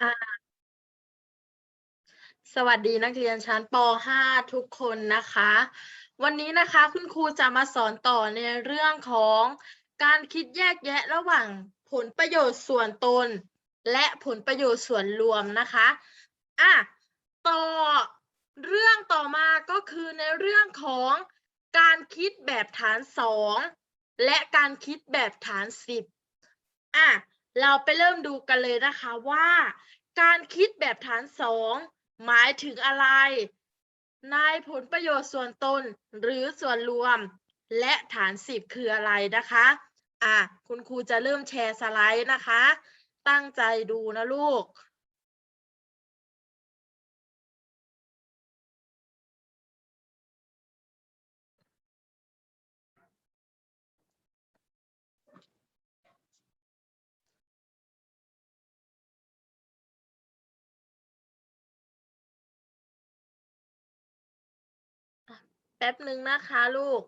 อา สวัสดีนักเรียนชั้น ป .5 ทุกคนนะคะ วันนี้นะคะคุณครูจะมาสอนต่อในเรื่องของการคิดแยกแยะระหว่างผลประโยชน์ส่วนตน และผลประโยชน์ส่วนรวมนะคะอะต่อเรื่องต่อมาก็คือในเรื่องของการคิดแบบฐานสองและการคิดแบบฐานสิบอะ เราไปเริ่มดูกันเลยนะคะว่า การคิดแบบฐานสองหมายถึงอะไร ในผลประโยชน์ส่วนตนหรือส่วนรวม และฐานสิบคืออะไรนะคะ อะ คุณครูจะเริ่มแชร์สไลด์นะคะ ตั้งใจดูนะลูก แป๊บหนึ่งนะคะลูก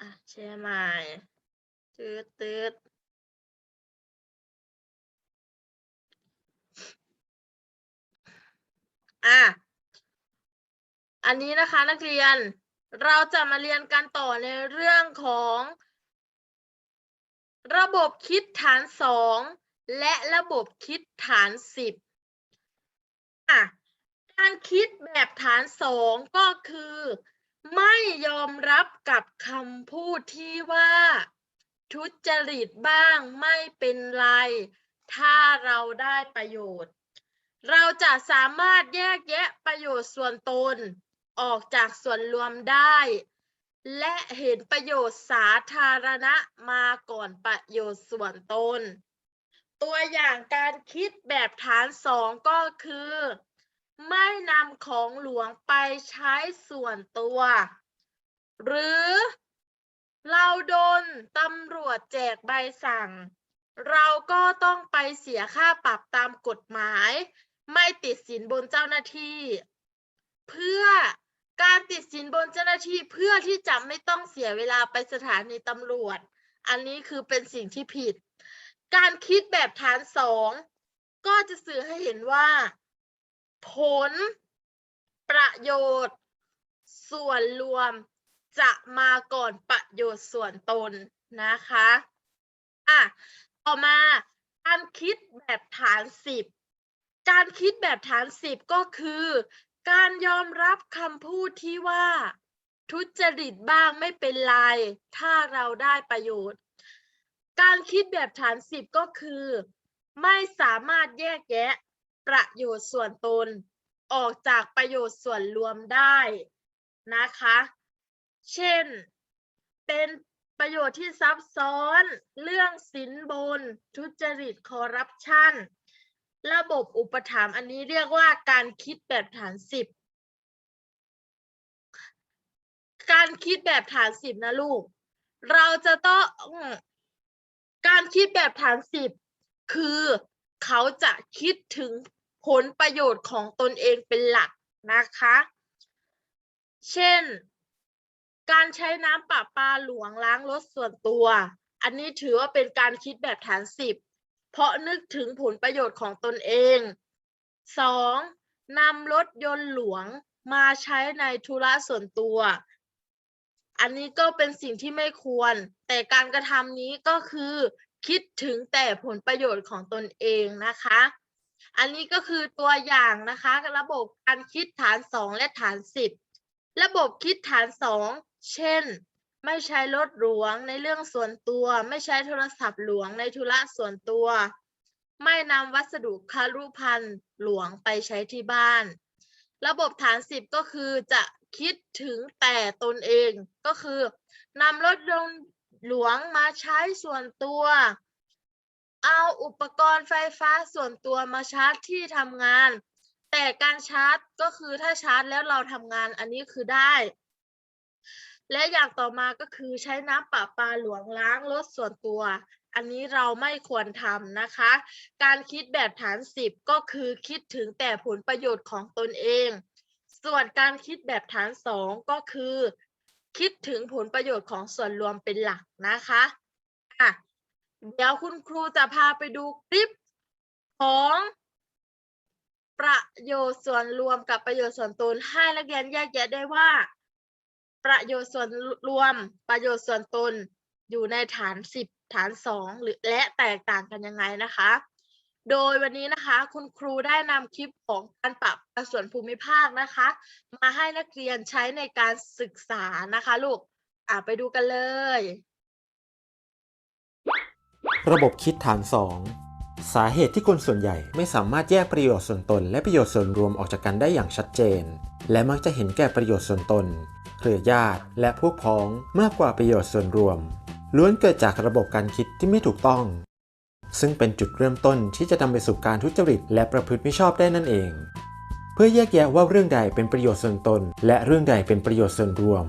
อะแชร์ใหม่ตืดตืดอะ อันนี้นะคะนักเรียน เราจะมาเรียนกันต่อในเรื่องของ ระบบคิดฐานสองและระบบคิดฐานสิบอะการคิดแบบฐานสองก็คือ ไม่ยอมรับกับคำพูดที่ว่า ทุจริตบ้างไม่เป็นไร ถ้าเราได้ประโยชน์ เราจะสามารถแยกแยะประโยชน์ส่วนตน ออกจากส่วนรวมได้ และเห็นประโยชน์สาธารณะมาก่อนประโยชน์ส่วนตน ตัวอย่างการคิดแบบฐานสองก็คือ ไม่นำของหลวงไปใช้ส่วนตัว หรือเราโดนตำรวจแจกใบสั่ง เราก็ต้องไปเสียค่าปรับตามกฎหมาย ไม่ติดสินบนเจ้าหน้าที่ เพื่อ การติดสินบนเจ้าหน้าที่เพื่อที่จะไม่ต้องเสียเวลาไปสถานีตำรวจ อันนี้คือเป็นสิ่งที่ผิด การคิดแบบฐานสองก็จะสื่อให้เห็นว่า ผล ประโยชน์ ส่วนรวมจะมาก่อนประโยชน์ส่วนตนนะคะอะต่อมาการคิดแบบฐานสิบการคิดแบบฐานสิบก็คือ การยอมรับคำพูดที่ว่า ทุจริตบ้างไม่เป็นไร ถ้าเราได้ประโยชน์ การคิดแบบฐานสิบก็คือ ไม่สามารถแยกแยะประโยชน์ส่วนตน ออกจากประโยชน์ส่วนรวมได้นะคะ เช่น เป็นประโยชน์ที่ซับซ้อน เรื่องสินบน ทุจริตคอร์รัปชัน ระบบอุปถัมภ์อันนี้เรียกว่าการคิดแบบฐานสิบการคิดแบบฐานสิบนะลูก เราจะต้องการคิดแบบฐานสิบคือเขาจะคิดถึงผลประโยชน์ของตนเองเป็นหลักนะคะ เช่น การใช้น้ำประปาหลวงล้างรถส่วนตัว อันนี้ถือว่าเป็นการคิดแบบฐานสิบ เพราะนึกถึงผลประโยชน์ของตนเองสองนำรถยนต์หลวงมาใช้ในธุระส่วนตัว อันนี้ก็เป็นสิ่งที่ไม่ควร แต่การกระทำนี้ก็คือคิดถึงแต่ผลประโยชน์ของตนเองนะคะ อันนี้ก็คือตัวอย่างนะคะ ระบบการคิดฐานสองและฐานสิบระบบคิดฐานสองเช่น ไม่ใช้รถหลวงในเรื่องส่วนตัว ไม่ใช้โทรศัพท์หลวงในธุระส่วนตัว ไม่นำวัสดุคารุภัณฑ์หลวงไปใช้ที่บ้าน ระบบฐานสิบก็คือจะคิดถึงแต่ตนเองก็คือนำรถยนต์หลวงมาใช้ส่วนตัว เอาอุปกรณ์ไฟฟ้าส่วนตัวมาชาร์จที่ทำงาน แต่การชาร์จก็คือถ้าชาร์จแล้วเราทำงานอันนี้คือได้ และอย่างต่อมาก็คือใช้น้ำประปาหลวงล้างรถส่วนตัว อันนี้เราไม่ควรทำนะคะ การคิดแบบฐานสิบก็คือคิดถึงแต่ผลประโยชน์ของตนเอง ส่วนการคิดแบบฐานสองก็คือ คิดถึงผลประโยชน์ของส่วนรวมเป็นหลักนะคะอะเดี๋ยวคุณครูจะพาไปดูคลิปของประโยชน์ส่วนรวมกับประโยชน์ส่วนตนให้นักเรียนแยกแยะได้ว่า ประโยชน์ส่วนรวมประโยชน์ส่วนตนอยู่ในฐานสิบฐานสองหรือและแตกต่างกันยังไงนะคะ โดยวันนี้นะคะคุณครูได้นำคลิปของการปรับส่วนภูมิภาคนะคะ มาให้นักเรียนใช้ในการศึกษานะคะลูกอะไปดูกันเลย ระบบคิดฐาน 2 สาเหตุที่คนส่วนใหญ่ไม่สามารถแยกประโยชน์ส่วนตน และประโยชน์ส่วนรวมออกจากกันได้อย่างชัดเจน และมักจะเห็นแก่ประโยชน์ส่วนตน เครือญาติ และพวกพ้องมากกว่าประโยชน์ส่วนรวม ล้วนเกิดจากระบบการคิดที่ไม่ถูกต้อง ซึ่งเป็นจุดเริ่มต้นที่จะนำไปสู่การทุจริต และประพฤติมิชอบได้นั่นเอง เพื่อแยกแยะว่าเรื่องใดเป็นประโยชน์ส่วนตน และเรื่องใดเป็นประโยชน์ส่วนรวม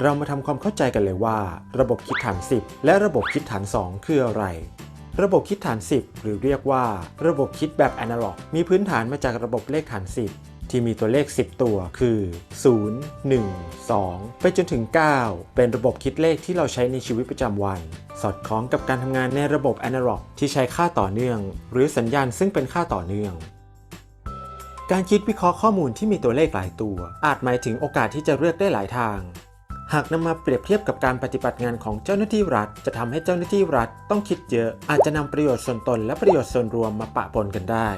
เรามาทำความเข้าใจกันเลยว่า ระบบคิดฐาน 10 และระบบคิดฐาน 2 คืออะไรระบบคิดฐาน 10 หรือเรียกว่า ระบบคิดแบบแอนาล็อก มีพื้นฐานมาจากระบบเลขฐาน 10 ที่มีตัวเลข 10 ตัวคือ 0 1 2 ไปจนถึง 9 เป็นระบบคิดเลขที่เราใช้ในชีวิตประจำวัน สอดคล้องกับการทำงานในระบบอนาล็อกที่ใช้ค่าต่อเนื่อง หรือสัญญาณซึ่งเป็นค่าต่อเนื่อง การคิดวิเคราะห์ข้อมูลที่มีตัวเลขหลายตัว อาจหมายถึงโอกาสที่จะเลือกได้หลายทาง หากนำมาเปรียบเทียบกับการปฏิบัติงานของเจ้าหน้าที่รัฐ จะทำให้เจ้าหน้าที่รัฐต้องคิดเยอะ อาจจะนำประโยชน์ส่วนตนและประโยชน์ส่วนรวมมาปะปนกันได้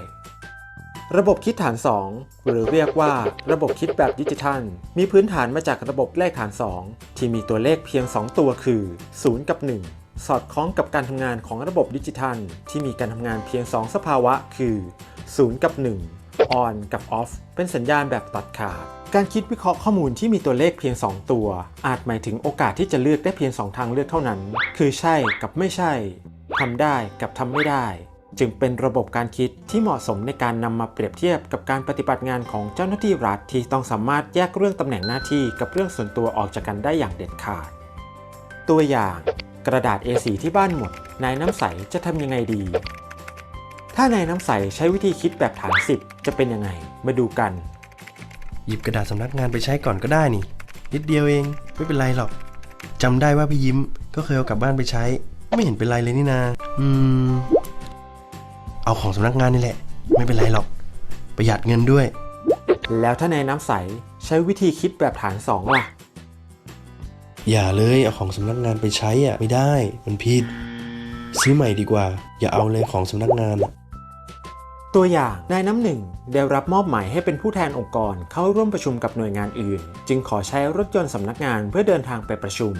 ระบบคิดฐาน 2 หรือเรียกว่าระบบคิดแบบดิจิทัล มีพื้นฐานมาจากระบบเลขฐาน 2 ที่มีตัวเลขเพียง 2 ตัวคือ 0 กับ 1 สอดคล้องกับการทำงานของระบบดิจิทัล ที่มีการทำงานเพียง 2 สภาวะ คือ 0 กับ 1 on กับ off เป็นสัญญาณแบบตัดขาดการคิดวิเคราะห์ข้อมูลที่มีตัวเลขเพียง 2 ตัว อาจหมายถึงโอกาสที่จะเลือกได้เพียง 2 ทางเลือกเท่านั้น คือใช่กับไม่ใช่ทำได้กับทำไม่ได้ จึงเป็นระบบการคิดที่เหมาะสมในการนำมาเปรียบเทียบกับการปฏิบัติงานของเจ้าหน้าที่รัฐ ที่ต้องสามารถแยกเรื่องตำแหน่งหน้าที่กับเรื่องส่วนตัวออกจากกันได้อย่างเด็ดขาด ตัวอย่าง กระดาษ A4 ที่บ้านหมด นายน้ำใสจะทำยังไงดี ถ้านายน้ำใสใช้วิธีคิดแบบฐาน 10 จะเป็นยังไง มาดูกัน หยิบกระดาษสำนักงานไปใช้ก่อนก็ได้นี่ นิดเดียวเอง ไม่เป็นไรหรอกจำได้ว่าพี่ยิ้มก็เคยเอากลับบ้านไปใช้ ไม่เห็นเป็นไรเลยนี่นา อืม เอาของสำนักงานนี่แหละ ไม่เป็นไรหรอก ประหยัดเงินด้วย แล้วถ้านายน้ำใสใช้วิธีคิดแบบฐาน2ล่ะ อย่าเลยเอาของสำนักงานไปใช้อะไม่ได้มันผิด ซื้อใหม่ดีกว่า อย่าเอาเลยของสำนักงานอะตัวอย่างนายน้ำหนึ่งได้รับมอบหมายให้เป็นผู้แทนองค์กรเข้าร่วมประชุมกับหน่วยงานอื่น จึงขอใช้รถยนต์สำนักงานเพื่อเดินทางไปประชุม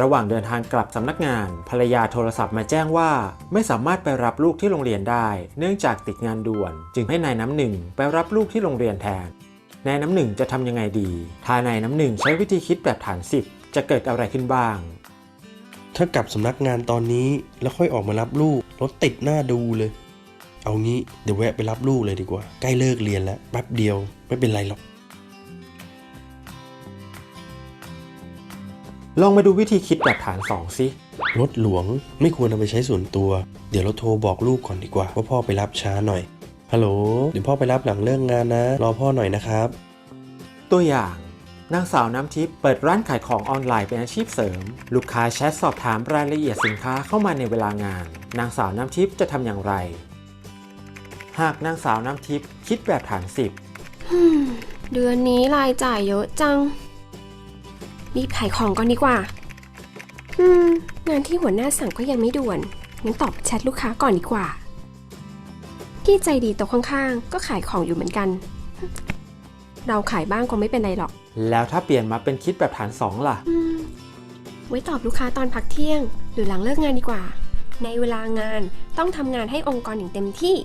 ระหว่างเดินทางกลับสำนักงาน ภรรยาโทรศัพท์มาแจ้งว่า ไม่สามารถไปรับลูกที่โรงเรียนได้ เนื่องจากติดงานด่วน จึงให้นายน้ำหนึ่งไปรับลูกที่โรงเรียนแทน นายน้ำหนึ่งจะทำยังไงดี ถ้านายน้ำหนึ่งใช้วิธีคิดแบบฐานสิบจะเกิดอะไรขึ้นบ้าง ถ้ากลับสำนักงานตอนนี้แล้วค่อยออกมารับลูกรถติดหน้าดูเลย เอางี้เดี๋ยวแวะไปรับลูกเลยดีกว่า ใกล้เลิกเรียนแล้วแป๊บเดียวไม่เป็นไรหรอก ลองมาดูวิธีคิดแบบฐานสองสิ รถหลวงไม่ควรเอาไปใช้ส่วนตัว เดี๋ยวเราโทรบอกลูกก่อนดีกว่า ว่าพ่อไปรับช้าหน่อย ฮัลโหล เดี๋ยวพ่อไปรับหลังเลิกงานนะ รอพ่อหน่อยนะครับ ตัวอย่าง นางสาวน้ำทิพย์เปิดร้านขายของออนไลน์เป็นอาชีพเสริม ลูกค้าแชทสอบถามรายละเอียดสินค้าเข้ามาในเวลางาน นางสาวน้ำทิพย์จะทำอย่างไร หากนางสาวน้ำทิพย์คิดแบบฐานสิบอืมเดือนนี้รายจ่ายเยอะจัง รีบขายของก่อนดีกว่า อืม งานที่หัวหน้าสั่งก็ยังไม่ด่วนงั้นตอบแชทลูกค้าก่อนดีกว่า พี่ใจดีโตัวข้างๆ ก็ขายของอยู่เหมือนกัน เราขายบ้างคงไม่เป็นไรหรอก แล้วถ้าเปลี่ยนมาเป็นคิดแบบฐานสองล่ะ อืม ไว้ตอบลูกค้าตอนพักเที่ยง หรือหลังเลิกงานดีกว่า ในเวลางานต้องทำงานให้องค์กรอย่างเต็มที่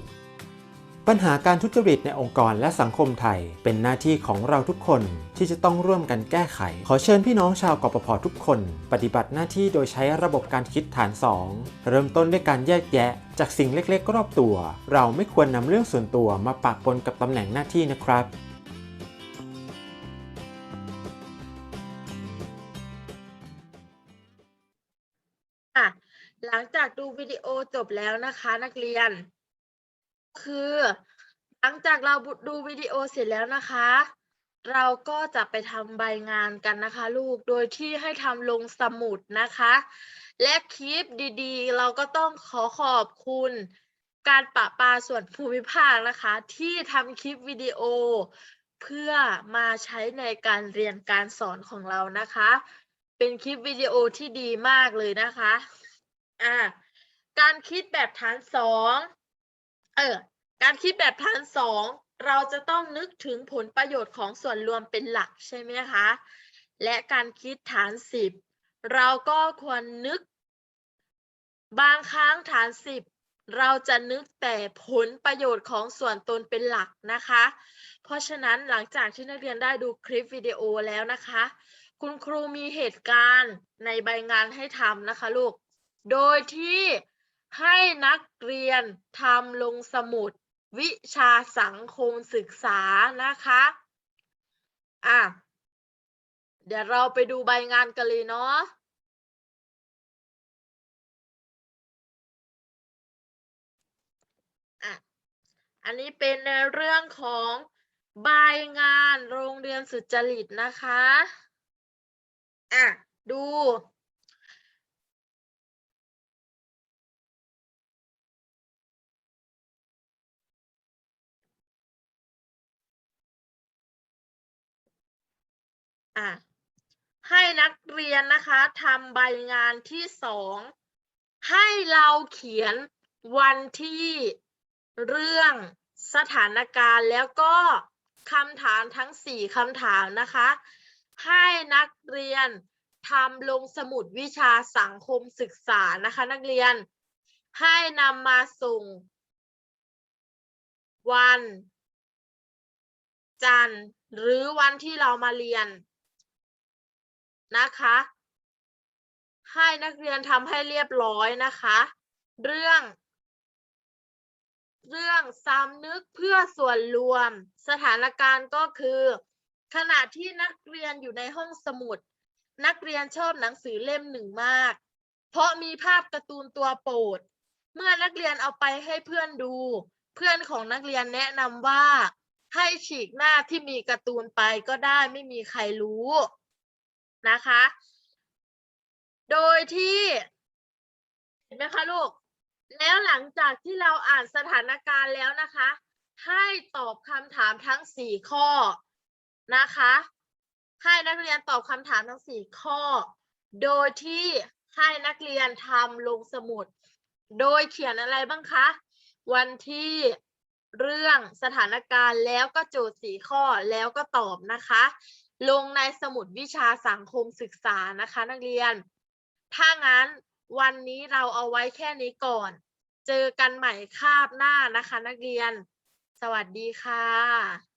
ปัญหาการทุจริตในองค์กรและสังคมไทย เป็นหน้าที่ของเราทุกคนที่จะต้องร่วมกันแก้ไข ขอเชิญพี่น้องชาวกปพทุกคน ปฏิบัติหน้าที่โดยใช้ระบบการคิดฐาน 2 เริ่มต้นด้วยการแยกแยะ จากสิ่งเล็กๆ รอบตัว เราไม่ควรนำเรื่องส่วนตัวมาปะปนกับตำแหน่งหน้าที่นะครับอะหลังจากดูวิดีโอจบแล้วนะคะนักเรียน คือ หลังจากเราดูวิดีโอเสร็จแล้วนะคะ เราก็จะไปทำใบงานกันนะคะ ลูกโดยที่ให้ทำลงสมุดนะคะ และคลิปดีๆ เราก็ต้องขอขอบคุณการปะปาส่วนภูมิภาคนะคะ ที่ทำคลิปวิดีโอ เพื่อมาใช้ในการเรียนการสอนของเรานะคะ เป็นคลิปวิดีโอที่ดีมากเลยนะคะอ่าการคิดแบบฐานสอง เออ การคิดแบบฐานสองเราจะต้องนึกถึงผลประโยชน์ของส่วนรวมเป็นหลักใช่ไหมคะ และการคิดฐานสิบเราก็ควรนึก บางครั้งฐานสิบเราจะนึกแต่ผลประโยชน์ของส่วนตนเป็นหลักนะคะ เพราะฉะนั้นหลังจากที่นักเรียนได้ดูคลิปวิดีโอแล้วนะคะ คุณครูมีเหตุการณ์ในใบงานให้ทำนะคะลูก โดยที่ ให้นักเรียนทำลงสมุดวิชาสังคมศึกษานะคะอะเดี๋ยวเราไปดูใบงานกันเลยเนาะอะอันนี้เป็นในเรื่องของใบงานโรงเรียนสุจริตนะคะ อะ ดู อะให้นักเรียนนะคะทำใบงานที่สองให้เราเขียนวันที่เรื่องสถานการณ์แล้วก็คำถามทั้งสี่คำถามนะคะ ให้นักเรียนทำลงสมุดวิชาสังคมศึกษานะคะ นักเรียนให้นำมาส่ง วัน จันทร์หรือวันที่เรามาเรียน นะคะ ให้นักเรียนทำให้เรียบร้อยนะคะ เรื่อง เรื่องสำนึกเพื่อส่วนรวม สถานการณ์ก็คือ ขณะที่นักเรียนอยู่ในห้องสมุด นักเรียนชอบหนังสือเล่มหนึ่งมาก เพราะมีภาพการ์ตูนตัวโปรด เมื่อนักเรียนเอาไปให้เพื่อนดู เพื่อนของนักเรียนแนะนำว่าให้ฉีกหน้าที่มีการ์ตูนไปก็ได้ไม่มีใครรู้ นะคะ โดยที่ เห็นไหมคะลูก แล้วหลังจากที่เราอ่านสถานการณ์แล้วนะคะ ให้ตอบคำถามทั้งสี่ข้อนะคะ ให้นักเรียนตอบคำถามทั้งสี่ข้อ โดยที่ให้นักเรียนทำลงสมุด โดยเขียนอะไรบ้างคะ วันที่เรื่องสถานการณ์แล้วก็โจทย์สี่ข้อแล้วก็ตอบนะคะ ลงในสมุดวิชาสังคมศึกษานะคะ นักเรียน ถ้างั้นวันนี้เราเอาไว้แค่นี้ก่อน เจอกันใหม่คาบหน้านะคะ นักเรียน สวัสดีค่ะ